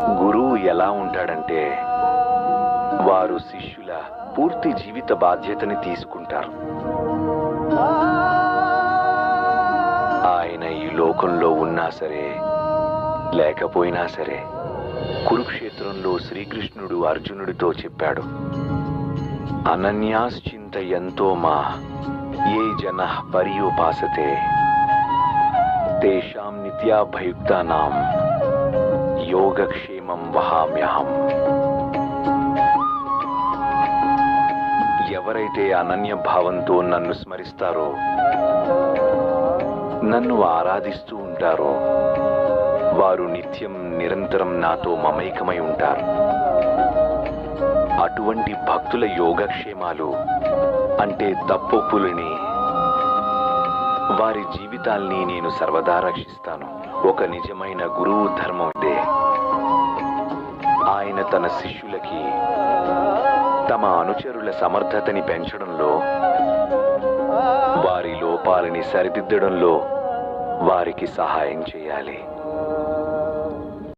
గురువు ఎలా ఉంటాడంటే వారు శిష్యుల పూర్తి జీవిత బాధ్యతని తీసుకుంటారు. ఆయన ఈ లోకంలో ఉన్నా సరే లేకపోయినా సరే కురుక్షేత్రంలో శ్రీకృష్ణుడు అర్జునుడితో చెప్పాడు అనన్యాశ్చింత ఎంతో మా ఏ జన పర్యుపాసతే తేషాం నిత్యాభయుక్తానాం. యోగక్షేమం వహామ్యహం ఎవరైతే అనన్య భావంతో నన్ను స్మరిస్తారో నన్ను ఆరాధిస్తూ ఉంటారో వారు నిత్యం నిరంతరం నాతో మమైకమై ఉంటారు. అటువంటి భక్తుల యోగక్షేమాలు అంటే తప్పొప్పులని వారి జీవితాల్ని నేను సర్వదా రక్షిస్తాను. ఒక నిజమైన గురువు ధర్మం ఇదే. ఆయన తన శిష్యులకి తమ అనుచరుల సమర్థతని పెంచడంలో వారి లోపాలని సరిదిద్దడంలో వారికి సహాయం చేయాలి.